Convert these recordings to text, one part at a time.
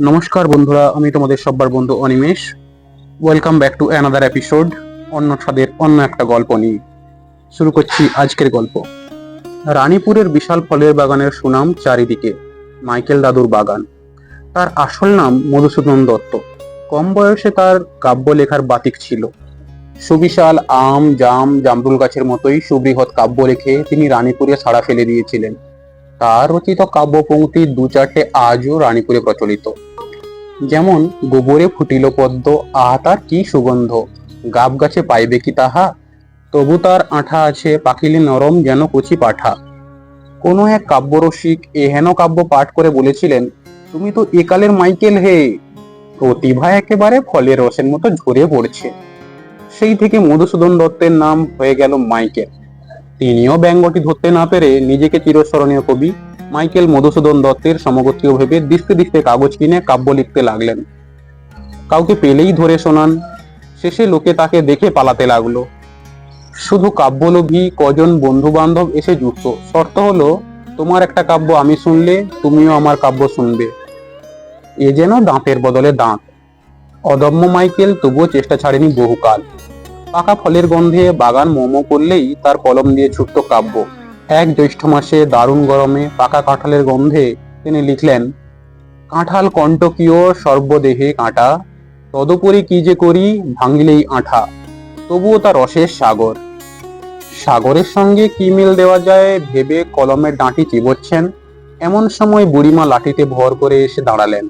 নমস্কার বন্ধুরা, আমি তোমাদের সব্বার বন্ধু Animesh. Welcome back to another episode অন্য স্বাদের অন্য একটা গল্প নিয়ে। শুরু করছি আজকের গল্প। রানীপুরের বিশাল ফলের বাগানের সুনাম চারিদিকে, মাইকেল দাদুর বাগান। তার আসল নাম মধুসূদন দত্ত। কম বয়সে তার কাব্য লেখার বাতিক ছিল। সুবিশাল আম, জাম, জামরুল গাছের মতোই সুবৃহৎ কাব্য লেখে তিনি রানীপুরে ছাড়া ফেলে দিয়েছিলেন। তার রচিত কাব্যপংক্তি দু চারটে আজও রানীপুরে প্রচলিত। যেমন, গোবরে ফুটিল পদ্ম, আহা, তার কি সুগন্ধ? গাব গাছে পাইবে কি তাহা? তবু তার আঠা আছে, পাখিলি নরম যেন কচি পাঠা। কোনো এক কাব্যরসিক এহেন কাব্য পাঠ করে বলেছিলেন, তুমি তো একালের মাইকেল হে। প্রতিভা একেবারে ফলের রসের মতো ঝরে পড়ছে। সেই থেকে মধুসূদন দত্তের নাম হয়ে গেল মাইকেল। তিনিও ব্যঙ্গটি ধরতে না পেরে নিজেকে চিরস্মরণীয় কবি মাইকেল মধুসূদন দত্তের সমগোত্রীয় ভেবে দিস্তে দিস্তে কাগজ কিনে কাব্য লিখতে লাগলেন। কাউকে পেলেই ধরে শোনান, শেষে লোকে তাকে দেখে পালাতে লাগল। শুধু কাব্যলোভী কজন বন্ধু বান্ধব এসে যুক্ত। শর্ত হলো, তোমার একটা কাব্য আমি শুনলে তুমিও আমার কাব্য শুনবে। এ যেন দাঁতের বদলে দাঁত। অদম্য মাইকেল তবুও চেষ্টা ছাড়েনি বহুকাল। পাকা ফলের গন্ধে বাগান মোমো করলেই তার কলম দিয়ে ছুটত কাব্য। এক জ্যৈষ্ঠ মাসে দারুণ গরমে পাকা কাঁঠালের গন্ধে তিনি লিখলেন, কাঁঠাল কণ্টকীয় সর্বদেহে কাঁটা, তদুপরি কি যে করি ভাঙিলেই আঠা, তবুও তার রসের সাগর। সাগরের সঙ্গে কি মিল দেওয়া যায় ভেবে কলমের ডাঁটি চিবোচ্ছেন, এমন সময় বুড়িমা লাঠিতে ভর করে এসে দাঁড়ালেন।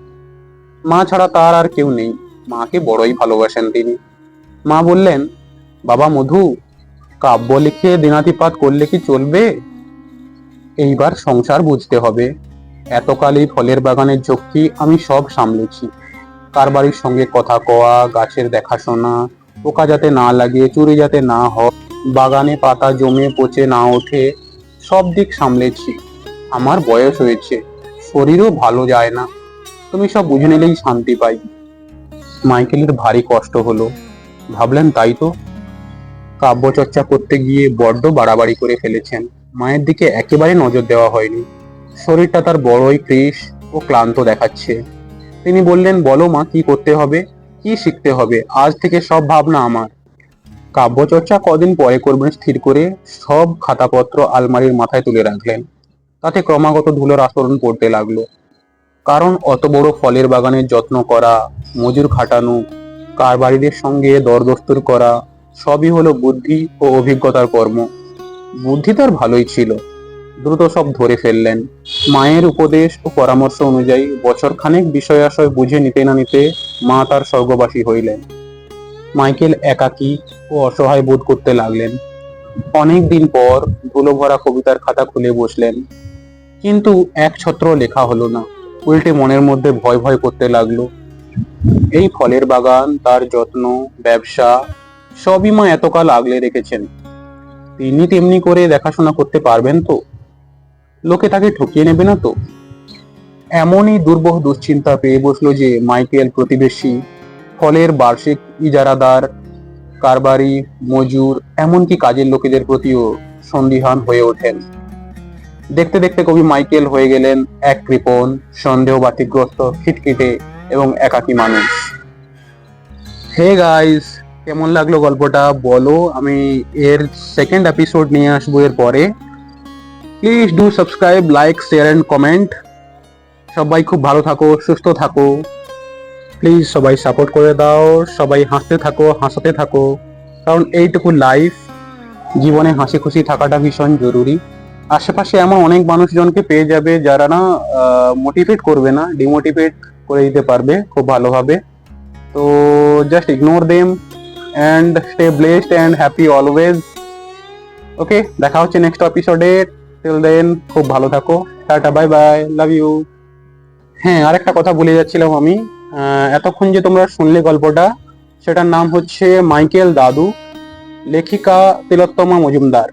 মা ছাড়া তার আর কেউ নেই, মাকে বড়ই ভালোবাসেন তিনি। মা বললেন বাবা মধু, কাব্য লিখে দিনাতিপাত করলে কি চলবে? এইবার সংসার বুঝতে হবে। এতকালই ফলের বাগানের ঝক্কি আমি সব সামলেছি। কারবারির সঙ্গে কথা কওয়া, গাছের দেখাশোনা পোকা যাতে না লাগে, চুরি যাতে না হয়, বাগানে পাতা জমে পচে না ওঠে, সব দিক সামলেছি। আমার বয়স হয়েছে, শরীরও ভালো যায় না। তুমি সব বুঝে নিলেই শান্তি পাই। মাইকেলের ভারী কষ্ট হলো। ভাবলেন তাই তো? কাব্য চর্চা করতে গিয়ে বড্ড বাড়াবাড়ি করে ফেলেছেন। মায়ের দিকে একেবারে নজর দেওয়া হয়নি। শরীরটা তার বড়ই কৃষ ও ক্লান্ত দেখাচ্ছে। তিনি বললেন, বলো মা, কি করতে হবে? কি শিখতে হবে? আজ থেকে সব ভাবনা আমার। কাব্যচর্চা কদিন পরে করবেন স্থির করে সব খাতাপত্র আলমারির মাথায় তুলে রাখলেন। তাতে ক্রমাগত ধুলোর আস্তরণ পড়তে লাগল। কারণ অত বড় ফলের বাগানের যত্ন করা, মজুর খাটানো, কারবারিদের সঙ্গে দরদস্তুর করা সবই হলো বুদ্ধি ও অভিজ্ঞতার কর্ম। বুদ্ধি তার ভালোই ছিল। দ্রুত সব ধরে ফেললেন। মায়ের উপদেশ ও পরামর্শ অনুযায়ী বছর খানেক বিষয় আশয় বুঝে নিতে না নিতে মা তার স্বর্গবাসী হইলেন। মাইকেল একাকী ও অসহায় বোধ করতে লাগলেন। অনেক দিন পর ধুলো ভরা কবিতার খাতা খুলে বসলেন। কিন্তু এক ছত্র লেখা হলো না। উল্টে মনের মধ্যে ভয় ভয় করতে লাগল। এই ফলের বাগান তার যত্ন, ব্যবসা সবই মা এতকাল আগলে রেখেছেন। তিনি তেমনি করে দেখাশোনা করতে পারবেন তো? লোকে তাকে ঠকিয়ে নেবে না তো? এমনই দুর্বহ দুশ্চিন্তা পেয়ে বসল যে মাইকেল প্রতিবেশী, ফলের বার্ষিক ইজারাদার, কারবারি, মজুর, এমনকি কাজের লোকেদের প্রতিও সন্দিহান হয়ে ওঠেন। দেখতে দেখতে কবি মাইকেল হয়ে গেলেন এক কৃপণ সন্দেহ বাতিগ্রস্ত খিটখিটে এবং একাকী মানুষ। হে গাইস কেমন লাগল গল্পটা? বলো, আমি এর সেকেন্ড এপিসোড নিয়ে আসব এর পরে। Please do subscribe like share and comment সবাই খুব ভালো থাকো, সুস্থ থাকো। প্লিজ সবাই সাপোর্ট করে দাও, সবাই হাসতে থাকো, হাসাতে থাকো। কারণ এইটুকু লাইফ জীবনে হাসি খুশি থাকাটা ভীষণ জরুরি। আশেপাশে এমন অনেক মানুষজনকে পেয়ে যাবে যারা না মোটিভেট করবে না ডিমোটিভেট করে দিতে পারবে খুব ভালোভাবে। তো just ignore them and stay blessed and happy always okay দেখা হচ্ছে নেক্সট এপিসোডে টিল দেন খুব ভালো থাকো। Tata bye bye love you হ্যাঁ আরেকটা কথা বলে যাচ্ছিলাম আমি। এতক্ষণ যে তোমরা শুনলে গল্পটা, সেটার নাম হচ্ছে মাইকেল দাদু। লেখিকা তিলোত্তমা মজুমদার।